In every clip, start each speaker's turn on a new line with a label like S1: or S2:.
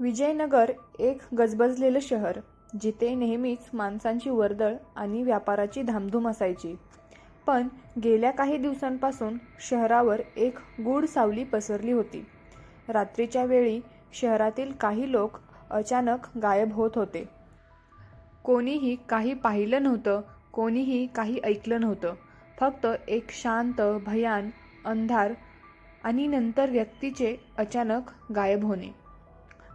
S1: विजयनगर एक गजबजलेलं शहर जिथे नेहमीच माणसांची वर्दळ आणि व्यापाराची धामधूम असायची. पण गेल्या काही दिवसांपासून शहरावर एक गूढ सावली पसरली होती. रात्रीच्या वेळी शहरातील काही लोक अचानक गायब होत होते. कोणीही काही पाहिलं नव्हतं कोणीही काही ऐकलं नव्हतं. फक्त एक शांत भयान अंधार आणि नंतर व्यक्तीचे अचानक गायब होणे.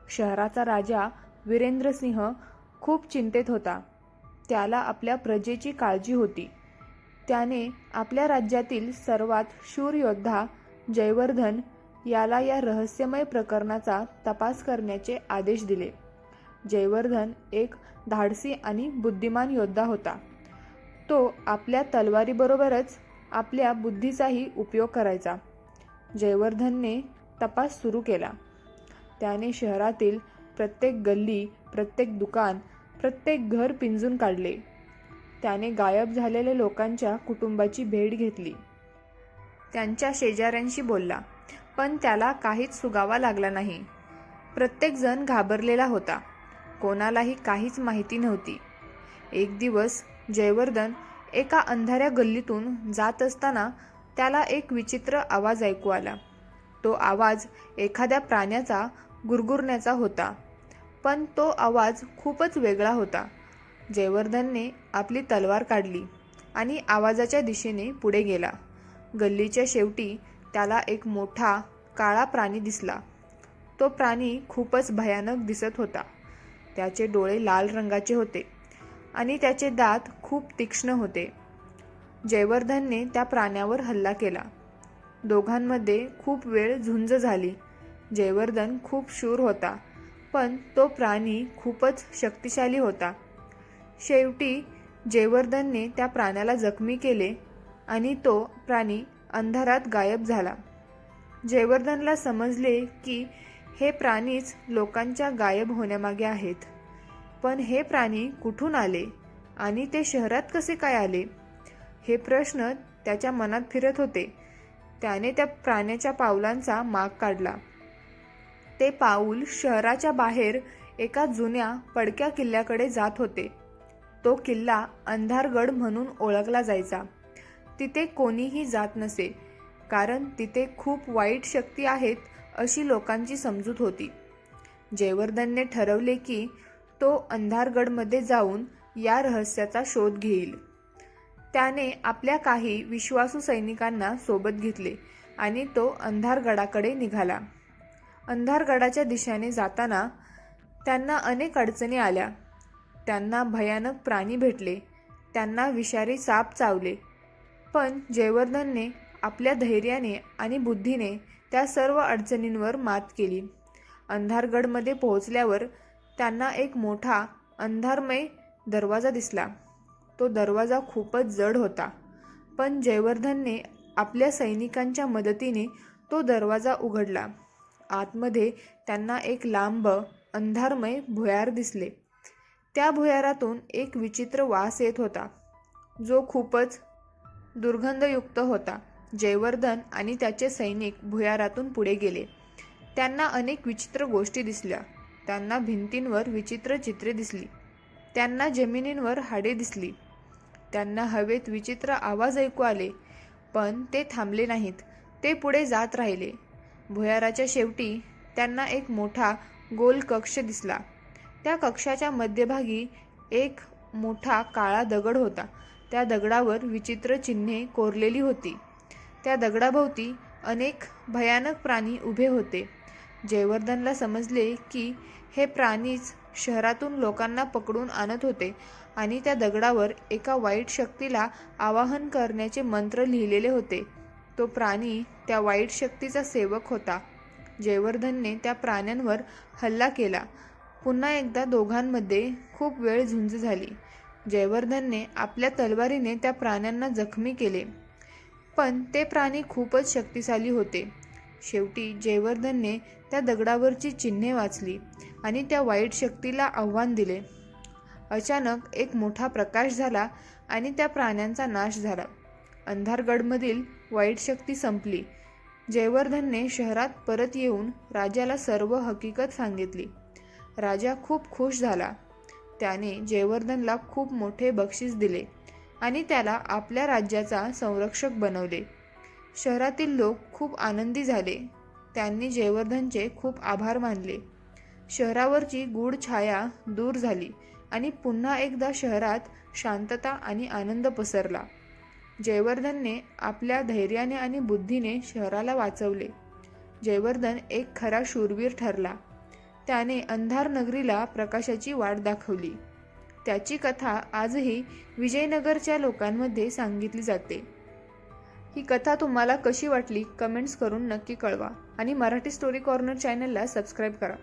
S1: शहराचा राजा वीरेंद्रसिंह खूप चिंतेत होता. त्याला आपल्या प्रजेची काळजी होती. त्याने आपल्या राज्यातील सर्वात शूर योद्धा जयवर्धन याला या रहस्यमय प्रकरणाचा तपास करण्याचे आदेश दिले. जयवर्धन एक धाडसी आणि बुद्धिमान योद्धा होता. तो आपल्या तलवारीबरोबरच आपल्या बुद्धीचाही उपयोग करायचा. जयवर्धनने तपास सुरू केला. त्याने शहरातील प्रत्येक गल्ली प्रत्येक दुकान प्रत्येक घर पिंजून काढले. त्याने गायब झालेल्या लोकांच्या कुटुंबाची भेट घेतली. त्यांच्या शेजाऱ्यांशी बोलला पण त्याला काहीच सुगावा लागला नाही. प्रत्येकजण घाबरलेला होता. कोणालाही काहीच माहिती नव्हती. एक दिवस जयवर्धन एका अंधाऱ्या गल्लीतून जात असताना त्याला एक विचित्र आवाज ऐकू आला. तो आवाज एखाद्या प्राण्याचा गुरगुरण्याचा होता. पण तो आवाज खूपच वेगळा होता. जयवर्धनने आपली तलवार काढली आणि आवाजाच्या दिशेने पुढे गेला. गल्लीच्या शेवटी त्याला एक मोठा काळा प्राणी दिसला. तो प्राणी खूपच भयानक दिसत होता. त्याचे डोळे लाल रंगाचे होते आणि त्याचे दात खूप तीक्ष्ण होते. जयवर्धनने त्या प्राण्यावर हल्ला केला. दोघांमध्ये खूप वेळ झुंज झाली. जयवर्धन खूप शूर होता पण तो प्राणी खूपच शक्तिशाली होता. शेवटी जयवर्धनने त्या प्राण्याला जखमी केले आणि तो प्राणी अंधारात गायब झाला. जयवर्धनला समजले की हे प्राणीच लोकांच्या गायब होण्यामागे आहेत. पण हे प्राणी कुठून आले आणि ते शहरात कसे काय आले? हे प्रश्न त्याच्या मनात फिरत होते. त्याने त्या प्राण्याच्या पावलांचा माग काढला. ते पाऊल शहराच्या बाहेर एका जुन्या पडक्या किल्ल्याकडे जात होते. तो किल्ला अंधारगड म्हणून ओळखला जायचा. तिथे कोणीही जात नसे कारण तिथे खूप वाईट शक्ती आहेत अशी लोकांची समजूत होती. जयवर्धनने ठरवले की तो अंधारगडमध्ये जाऊन या रहस्याचा शोध घेईल. त्याने आपल्या काही विश्वासू सैनिकांना सोबत घेतले आणि तो अंधारगडाकडे निघाला. अंधारगडाच्या दिशेने जाताना त्यांना अनेक अडचणी आल्या. त्यांना भयानक प्राणी भेटले. त्यांना विषारी साप चावले. पण जयवर्धनने आपल्या धैर्याने आणि बुद्धीने त्या सर्व अडचणींवर मात केली. अंधारगडमध्ये पोहोचल्यावर त्यांना एक मोठा अंधारमय दरवाजा दिसला. तो दरवाजा खूपच जड होता. पण जयवर्धनने आपल्या सैनिकांच्या मदतीने तो दरवाजा उघडला. आतमध्ये त्यांना एक लांब अंधारमय भुयार दिसले. त्या भुयारातून एक विचित्र वास येत होता जो खूपच दुर्गंधयुक्त होता. जयवर्धन आणि त्याचे सैनिक भुयारातून पुढे गेले. त्यांना अनेक विचित्र गोष्टी दिसल्या. त्यांना भिंतींवर विचित्र चित्रे दिसली. त्यांना जमिनींवर हाडे दिसली. त्यांना हवेत विचित्र आवाज ऐकू आले पण ते थांबले नाहीत. ते पुढे जात राहिले. भुयाराच्या शेवटी त्यांना एक मोठा गोल कक्ष दिसला. त्या कक्षाच्या मध्यभागी एक मोठा काळा दगड होता. त्या दगडावर विचित्र चिन्हे कोरलेली होती. त्या दगडाभोवती अनेक भयानक प्राणी उभे होते. जयवर्धनला समजले की हे प्राणीच शहरातून लोकांना पकडून आणत होते आणि त्या दगडावर एका वाईट शक्तीला आवाहन करण्याचे मंत्र लिहिलेले होते. तो प्राणी त्या वाईट शक्तीचा सेवक होता. जयवर्धनने त्या प्राण्यांवर हल्ला केला. पुन्हा एकदा दोघांमध्ये खूप वेळ झुंज झाली. जयवर्धनने आपल्या तलवारीने त्या प्राण्यांना जखमी केले. पण ते प्राणी खूपच शक्तिशाली होते. शेवटी जयवर्धनने त्या दगडावरची चिन्हे वाचली. आणि त्या वाईट शक्तीला आव्हान दिले. अचानक एक मोठा प्रकाश झाला आणि त्या प्राण्यांचा नाश झाला. अंधारगडमधील वाईट शक्ती संपली. जयवर्धनने शहरात परत येऊन राजाला सर्व हकीकत सांगितली. राजा खूप खुश झाला. त्याने जयवर्धनला खूप मोठे बक्षीस दिले आणि त्याला आपल्या राज्याचा संरक्षक बनवले. शहरातील लोक खूप आनंदी झाले. त्यांनी जयवर्धनचे खूप आभार मानले. शहरावरची गूढ छाया दूर झाली आणि पुन्हा एकदा शहरात शांतता आणि आनंद पसरला. जयवर्धनने आपल्या धैर्याने आणि बुद्धीने शहराला वाचवले. जयवर्धन एक खरा शूरवीर ठरला. त्याने अंधार नगरीला प्रकाशाची वाट दाखवली. त्याची कथा आजही विजयनगरच्या लोकांमध्ये सांगितली जाते. ही कथा तुम्हाला कशी वाटली कमेंट्स करून नक्की कळवा आणि मराठी स्टोरी कॉर्नर चॅनलला सबस्क्राईब करा.